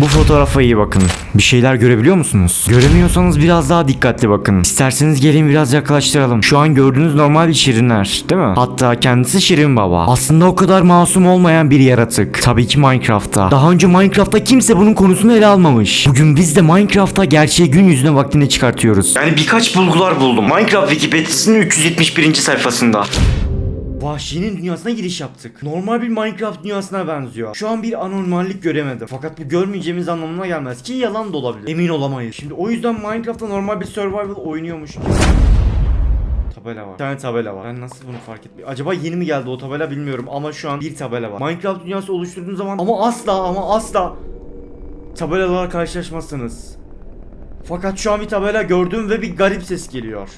Bu fotoğrafa iyi bakın. Bir şeyler görebiliyor musunuz? Göremiyorsanız biraz daha dikkatli bakın. İsterseniz gelin biraz yaklaştıralım. Şu an gördüğünüz normal bir şirinler, değil mi? Hatta kendisi Şirin Baba. Aslında o kadar masum olmayan bir yaratık. Tabii ki Minecraft'ta. Daha önce Minecraft'ta kimse bunun konusunu ele almamış. Bugün biz de Minecraft'ta gerçeği gün yüzüne vaktinde çıkartıyoruz. Yani birkaç bulgular buldum. Minecraft Wikipedia'sının 371. sayfasında. Vahşinin dünyasına giriş yaptık. Normal bir Minecraft dünyasına benziyor. Şu an bir anormallik göremedim. Fakat bu görmeyeceğimiz anlamına gelmez ki yalan da olabilir. Emin olamayız. Şimdi o yüzden Minecraft'ta normal bir survival oynuyormuş gibi. Tabela var. Bir tane tabela var. Ben nasıl bunu fark etmiyorum. Acaba yeni mi geldi o tabela bilmiyorum ama şu an bir tabela var. Minecraft dünyası oluşturduğunuz zaman ama asla ama asla tabelalarla karşılaşmazsınız. Fakat şu an bir tabela gördüm ve bir garip ses geliyor.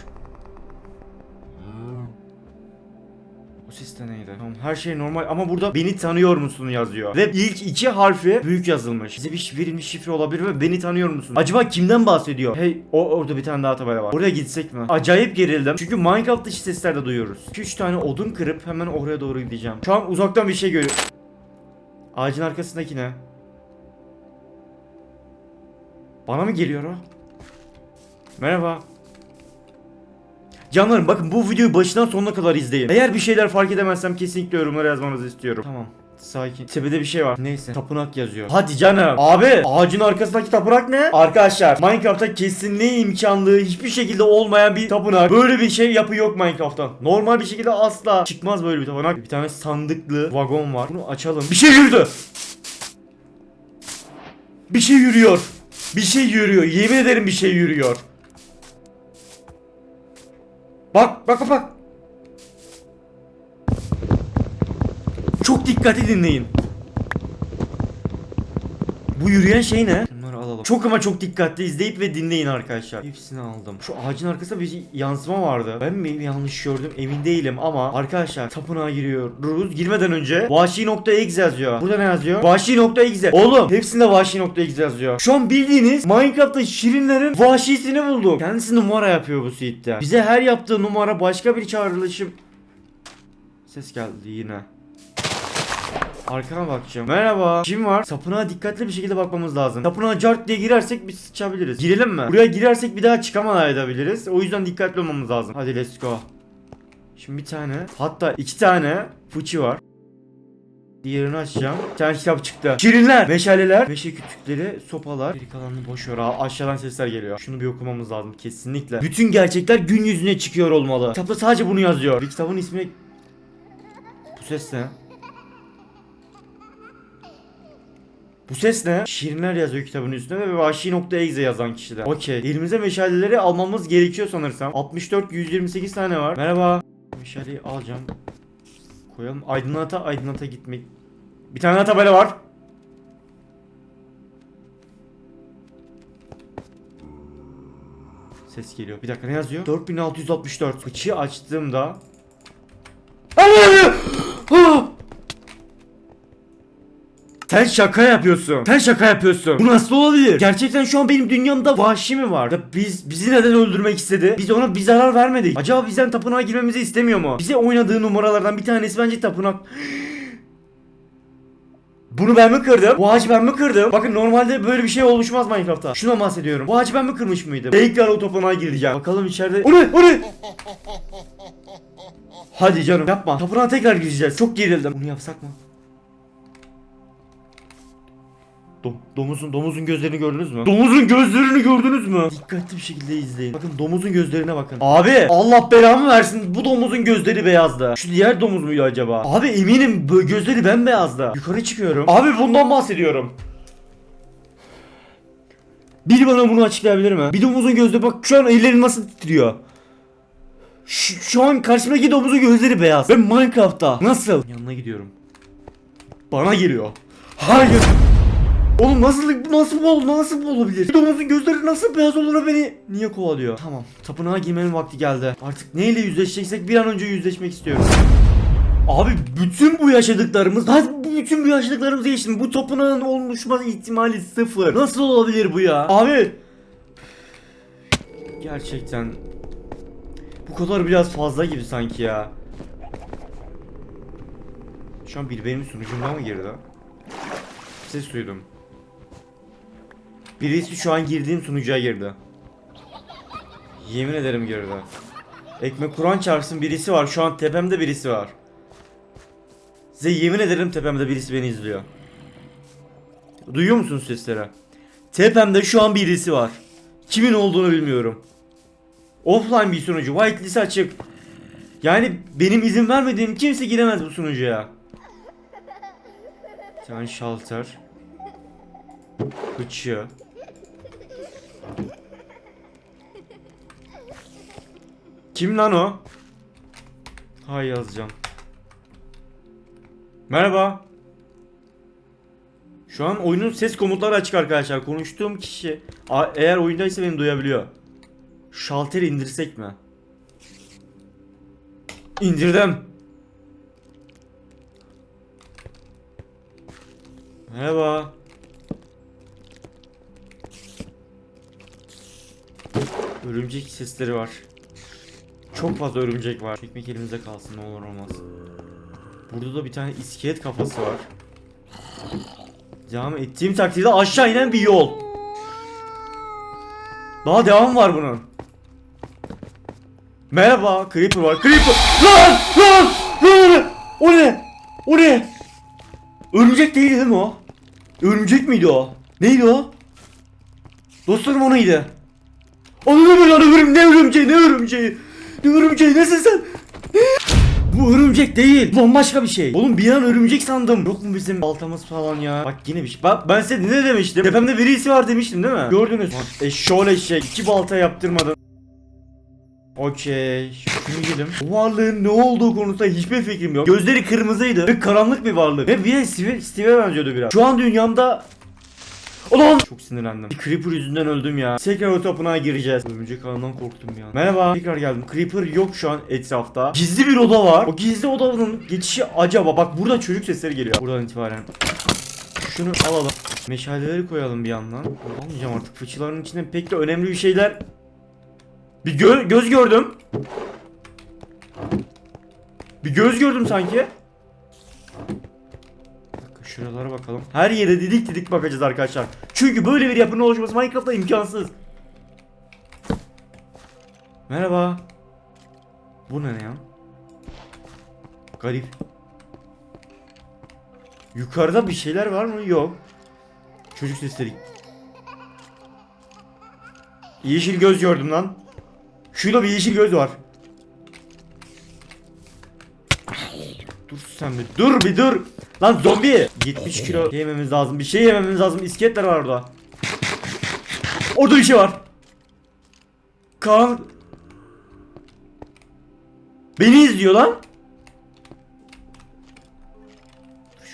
O ses neydi? Tamam her şey normal ama burada beni tanıyor musun yazıyor. Ve ilk iki harfi büyük yazılmış. Bize bir verilmiş şifre olabilir ve beni tanıyor musun? Acaba kimden bahsediyor? Hey o orada bir tane daha tabela var. Oraya gitsek mi? Acayip gerildim. Çünkü Minecraft dışı sesler de duyuyoruz. 3 tane odun kırıp hemen oraya doğru gideceğim. Şu an uzaktan bir şey görüyorum. Ağacın arkasındaki ne? Bana mı geliyor o? Merhaba. Canlarım bakın bu videoyu başından sonuna kadar izleyin. Eğer bir şeyler fark edemezsem kesinlikle yorumlara yazmanızı istiyorum. Tamam. Sakin. Tepede bir şey var. Neyse. Tapınak yazıyor. Hadi canım. Abi ağacın arkasındaki tapınak ne? Arkadaşlar Minecraft'ta kesinliği imkanlı hiçbir şekilde olmayan bir tapınak. Böyle bir şey yapı yok Minecraft'ta. Normal bir şekilde asla çıkmaz böyle bir tapınak. Bir tane sandıklı vagon var. Bunu açalım. Bir şey yürüdü. Bir şey yürüyor. Bir şey yürüyor. Yemin ederim bir şey yürüyor. Bak bak bak. Çok dikkatli dinleyin. Bu yürüyen şey ne? Bunları alalım. Çok ama çok dikkatli izleyip ve dinleyin arkadaşlar. Hepsini aldım. Şu ağacın arkasında bir yansıma vardı. Ben mi yanlış gördüm emin değilim ama arkadaşlar tapınağa giriyoruz. Girmeden önce vahşi.exe yazıyor. Burada ne yazıyor? Vahşi.exe. Oğlum hepsinde vahşi.exe yazıyor. Şu an bildiğiniz Minecraft'ta şirinlerin vahşisini bulduk. Kendisi numara yapıyor bu suite'de. Bize her yaptığı numara başka bir çağrılışım. Ses geldi yine. Arkama bakacağım. Merhaba. Kim var? Tapınağa dikkatli bir şekilde bakmamız lazım. Tapınağa cart diye girersek biz sıçabiliriz. Girelim mi? Buraya girersek bir daha çıkamayabiliriz. O yüzden dikkatli olmamız lazım. Hadi let's go. Şimdi bir tane hatta iki tane fıçı var. Diğerini açacağım. Bir tane kitap çıktı. Şirinler, meşaleler, meşe kütükleri, sopalar. Geri kalanını boş ver. Aşağıdan sesler geliyor. Şunu bir okumamız lazım kesinlikle. Bütün gerçekler gün yüzüne çıkıyor olmalı. Kitapta sadece bunu yazıyor. Bir kitabın ismi... Bu ses ne? Bu ses ne? Şirinler yazıyor kitabın üstüne ve vahşi.exe yazan kişi de. Okey. Elimize meşaleleri almamız gerekiyor sanırsam. 64 128 tane var. Merhaba. Meşaleyi alacağım. Koyalım. Aydınlata aydınlata gitmek. Bir tane tabela var. Ses geliyor. Bir dakika ne yazıyor? 4664. Fıçıyı açtığımda Ah! Sen şaka yapıyorsun. Sen şaka yapıyorsun. Bu nasıl olabilir? Gerçekten şu an benim dünyamda vahşi mi var? Ya biz bizi neden öldürmek istedi? Biz ona bir zarar vermedik. Acaba bizden tapınağa girmemizi istemiyor mu? Bize oynadığı numaralardan bir tanesi bence tapınak. Bunu ben mi kırdım? Bu ağacı ben mi kırdım? Bakın normalde böyle bir şey oluşmaz Minecraft'ta. Şuna bahsediyorum. Bu ağacı ben mi kırmış mıydım? Tekrar o tapınağa gireceğim. Bakalım içeride. O ne? O ne? Hadi canım yapma. Tapınağa tekrar gireceğiz. Çok gerildim. Bunu yapsak mı? Dom- domuzun domuzun gözlerini gördünüz mü? Domuzun gözlerini gördünüz mü? Dikkatli bir şekilde izleyin. Bakın domuzun gözlerine bakın. Abi Allah belamı versin. Bu domuzun gözleri beyazdı. Şu diğer domuz muydu acaba? Abi eminim gözleri bembeyazdı. Yukarı çıkıyorum. Abi bundan bahsediyorum. Biri bana bunu açıklayabilir mi? Bir domuzun gözleri bak şu an ellerim nasıl titriyor. Şu, şu an karşımdaki domuzun gözleri beyaz. Ben Minecraft'ta. Nasıl? Yanına gidiyorum. Bana geliyor. Hayır. Oğlum nasıl nasıl bu nasıl bu olabilir? Bir domuzun gözleri nasıl beyaz olur beni niye kovalıyor? Tamam. Tapınağa girmenin vakti geldi. Artık neyle yüzleşeceksek bir an önce yüzleşmek istiyorum. Abi bütün bu yaşadıklarımız bütün bu yaşadıklarımızı geçtim. Bu tapınağın oluşma ihtimali sıfır. Nasıl olabilir bu ya? Abi Gerçekten bu kadar biraz fazla gibi sanki ya. Şu an biri benim sunucumdan mı girdi? Ses duydum. Birisi şu an girdiğim sunucuya girdi. Yemin ederim girdi. Ekmek Kur'an çarpsın birisi var. Şu an tepemde birisi var. Size yemin ederim tepemde birisi beni izliyor. Duyuyor musunuz sesleri? Tepemde şu an birisi var. Kimin olduğunu bilmiyorum. Offline bir sunucu. Whitelist açık. Yani benim izin vermediğim kimse giremez bu sunucuya. Tane şalter. Bıçı. Kim lan o? Hay yazacağım. Merhaba. Şu an oyunun ses komutları açık arkadaşlar. Konuştuğum kişi eğer oyundaysa beni duyabiliyor. Şalteri indirsek mi? İndirdim. Merhaba. Örümcek sesleri var. Çok fazla örümcek var. Ekmek elimizde kalsın ne olur olmaz. Burada da bir tane iskelet kafası var. Devam ettiğim takdirde aşağı inen bir yol. Daha devam var bunun. Merhaba, Creeper var. Creeper! Lan! Lan! Lan! O ne? O ne? Örümcek değil değil mi o? Örümcek miydi o? Neydi o? Dostlarım o neydi? Ne böyle örüm ne örümceği ne örümceği? Ne örümceği nesin sen? Bu örümcek değil. Bambaşka bir şey. Oğlum bir an örümcek sandım. Yok mu bizim baltamız falan ya? Bak yine bir şey. Bak ben size ne demiştim? Tepemde birisi var demiştim değil mi? Gördünüz. Bak eşşoğlu eşek. İki balta yaptırmadım. Okey. Şunu yiyelim. Bu varlığın ne olduğu konusunda hiçbir fikrim yok. Gözleri kırmızıydı ve karanlık bir varlık. Ve bir de Steve, Steve'e benziyordu biraz. Şu an dünyamda Ulan! Çok sinirlendim. Bir Creeper yüzünden öldüm ya. Tekrar o tapınağa gireceğiz. Örümcek ağından korktum ya. Merhaba. Tekrar geldim. Creeper yok şu an etrafta. Gizli bir oda var. O gizli odanın geçişi acaba. Bak burada çocuk sesleri geliyor. Buradan itibaren. Şunu alalım. Meşaleleri koyalım bir yandan. Almayacağım artık. Fıçıların içinde pek de önemli bir şeyler. Bir gö- göz gördüm. Bir göz gördüm sanki. Şuralara bakalım. Her yere didik didik bakacağız arkadaşlar. Çünkü böyle bir yapının oluşması Minecraft'ta imkansız. Merhaba. Bu ne ya? Garip. Yukarıda bir şeyler var mı? Yok. Çocuk sesleri. Yeşil göz gördüm lan. Şurada bir yeşil göz var. Dur sen bir dur bir dur. Lan zombi. 70 kilo yememiz lazım. Bir şey yememiz lazım. İskeletler var orada. Orada bir şey var. Kaan. Beni izliyor lan.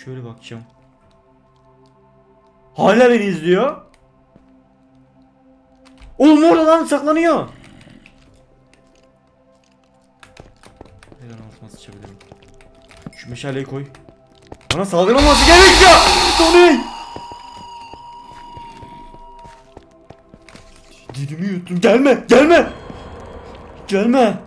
Şöyle bakacağım. Hala beni izliyor. Oğlum orada lan saklanıyor. Neden altıma sıçabilirim? Şu meşaleyi koy. Bana saldırmaması gerekiyor. Tony. Dilimi yuttum. Gelme, gelme. Gelme.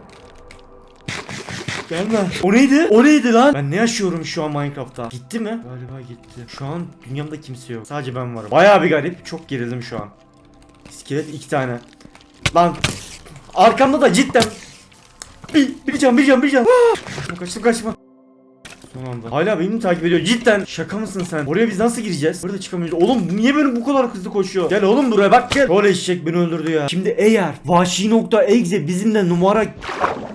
Gelme. O neydi? O neydi lan? Ben ne yaşıyorum şu an Minecraft'ta? Gitti mi? Galiba gitti. Şu an dünyamda kimse yok. Sadece ben varım. Bayağı bir garip. Çok gerildim şu an. İskelet iki tane. Lan. Arkamda da cidden. Bir, bir can, bir can, bir can. Kaçma, kaçtım, kaçma. Son anda. Hala beni mi takip ediyor? Cidden. Şaka mısın sen? Oraya biz nasıl gireceğiz? Burada çıkamıyoruz. Oğlum niye benim bu kadar hızlı koşuyor? Gel oğlum buraya bak gel. Rol eşek beni öldürdü ya. Şimdi eğer vahşi.exe bizimle numara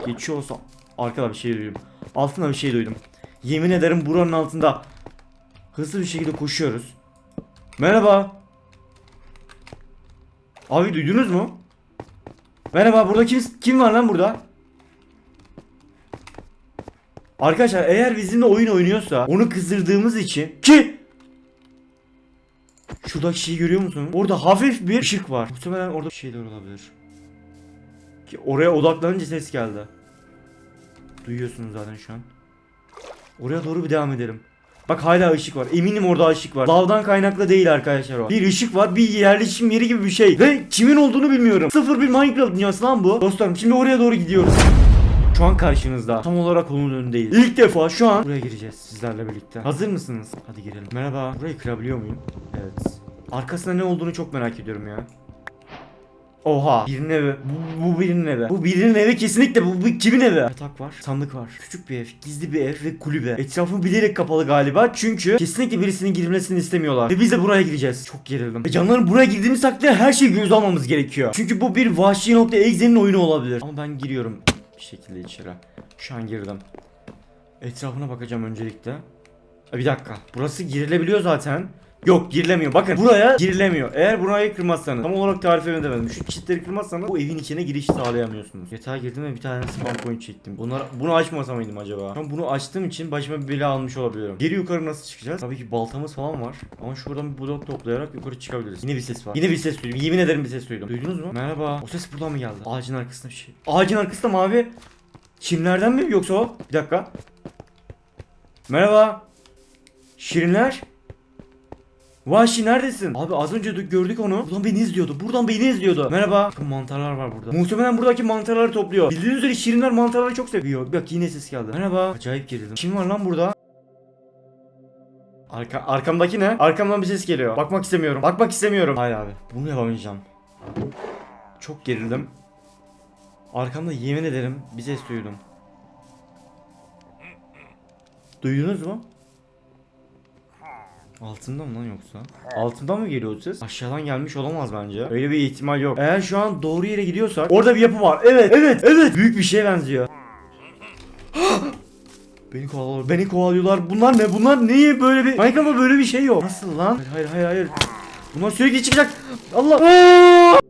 geçiyorsa arkada bir şey duydum. Altında bir şey duydum. Yemin ederim buranın altında hızlı bir şekilde koşuyoruz. Merhaba. Abi duydunuz mu? Merhaba burada kim kim var lan burada? Arkadaşlar eğer bizimle oyun oynuyorsa onu kızdırdığımız için ki Şuradaki şeyi görüyor musun? Orada hafif bir ışık var. Muhtemelen orada bir şeyler olabilir. Ki oraya odaklanınca ses geldi. Duyuyorsunuz zaten şu an. Oraya doğru bir devam edelim. Bak hala ışık var. Eminim orada ışık var. Lavdan kaynaklı değil arkadaşlar o. Bir ışık var, bir yerleşim yeri gibi bir şey. Ve kimin olduğunu bilmiyorum. Sıfır bir Minecraft dünyası lan bu. Dostlarım şimdi oraya doğru gidiyoruz. Şu an karşınızda. Tam olarak onun önündeyiz. İlk defa şu an buraya gireceğiz sizlerle birlikte. Hazır mısınız? Hadi girelim. Merhaba. Burayı kırabiliyor muyum? Evet. Arkasında ne olduğunu çok merak ediyorum ya. Oha. Birinin evi. Bu, bu birinin evi. Bu birinin evi kesinlikle. Bu, bu kimin evi? Yatak var. Sandık var. Küçük bir ev. Gizli bir ev ve kulübe. Etrafı bilerek kapalı galiba. Çünkü kesinlikle birisinin girmesini istemiyorlar. Ve biz de buraya gideceğiz. Çok gerildim. Ve canların buraya girdiğimiz takdirde her şeyi göz almamız gerekiyor. Çünkü bu bir vahşi nokta egzenin oyunu olabilir. Ama ben giriyorum şekilde içeri. Şu an girdim. Etrafına bakacağım öncelikle. E, Bir dakika. Burası girilebiliyor zaten. Yok girilemiyor. Bakın buraya girilemiyor. Eğer burayı kırmazsanız tam olarak tarif edemedim. Şu çitleri kırmazsanız bu evin içine giriş sağlayamıyorsunuz. Yatağa girdim ve bir tane spam point çektim. Bunlar bunu açmasa mıydım acaba? Ben bunu açtığım için başıma bir bela almış olabilirim. Geri yukarı nasıl çıkacağız? Tabii ki baltamız falan var. Ama şuradan bir blok toplayarak yukarı çıkabiliriz. Yine bir ses var. Yine bir ses duydum. Yemin ederim bir ses duydum. Duydunuz mu? Merhaba. O ses buradan mı geldi? Ağacın arkasında bir şey. Ağacın arkasında mavi. Çimlerden mi yoksa o? Bir dakika. Merhaba. Şirinler. Vahşi neredesin? Abi az önce gördük onu. Buradan beni izliyordu. Buradan beni izliyordu. Merhaba. Bakın mantarlar var burada. Muhtemelen buradaki mantarları topluyor. Bildiğiniz üzere şirinler mantarları çok seviyor. Bak yine ses geldi. Merhaba. Acayip gerildim. Kim var lan burada? Arka, arkamdaki ne? Arkamdan bir ses geliyor. Bakmak istemiyorum. Bakmak istemiyorum. Hayır abi. Bunu yapamayacağım. Çok gerildim. Arkamda yemin ederim bir ses duydum. Duydunuz mu? Altında mı lan yoksa? Altından mı geliyor ses? Aşağıdan gelmiş olamaz bence. Öyle bir ihtimal yok. Eğer şu an doğru yere gidiyorsak orada bir yapı var. Evet, evet, evet. Büyük bir şeye benziyor. beni kovalıyorlar, beni kovalıyorlar. Bunlar ne? Bunlar niye böyle bir... Minecraft'ta böyle bir şey yok. Nasıl lan? Hayır, hayır, hayır, hayır. Bunlar sürekli çıkacak. Allah. Aa!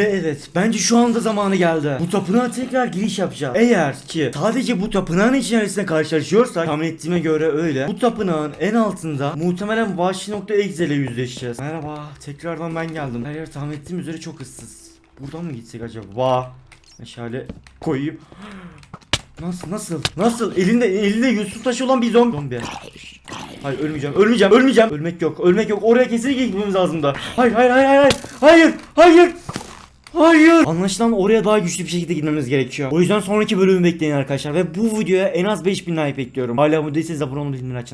Ve evet bence şu anda zamanı geldi. Bu tapınağa tekrar giriş yapacağız. Eğer ki sadece bu tapınağın içerisinde karşılaşıyorsak tahmin ettiğime göre öyle. Bu tapınağın en altında muhtemelen vahşi.exe ile yüzleşeceğiz. Merhaba tekrardan ben geldim. Her yer tahmin ettiğim üzere çok ıssız. Buradan mı gitsek acaba? Meşale koyayım. Nasıl nasıl nasıl elinde elinde Yusuf taşı olan bir zombi. Zombi. Hayır ölmeyeceğim ölmeyeceğim ölmeyeceğim. Ölmek yok ölmek yok oraya kesinlikle gitmemiz lazım da. Hayır hayır hayır hayır hayır hayır. Hayır. Anlaşılan oraya daha güçlü bir şekilde gitmemiz gerekiyor. O yüzden sonraki bölümü bekleyin arkadaşlar. Ve bu videoya en az 5000 like bekliyorum. Hala bu değilseniz abone olmayı bildirimleri açın.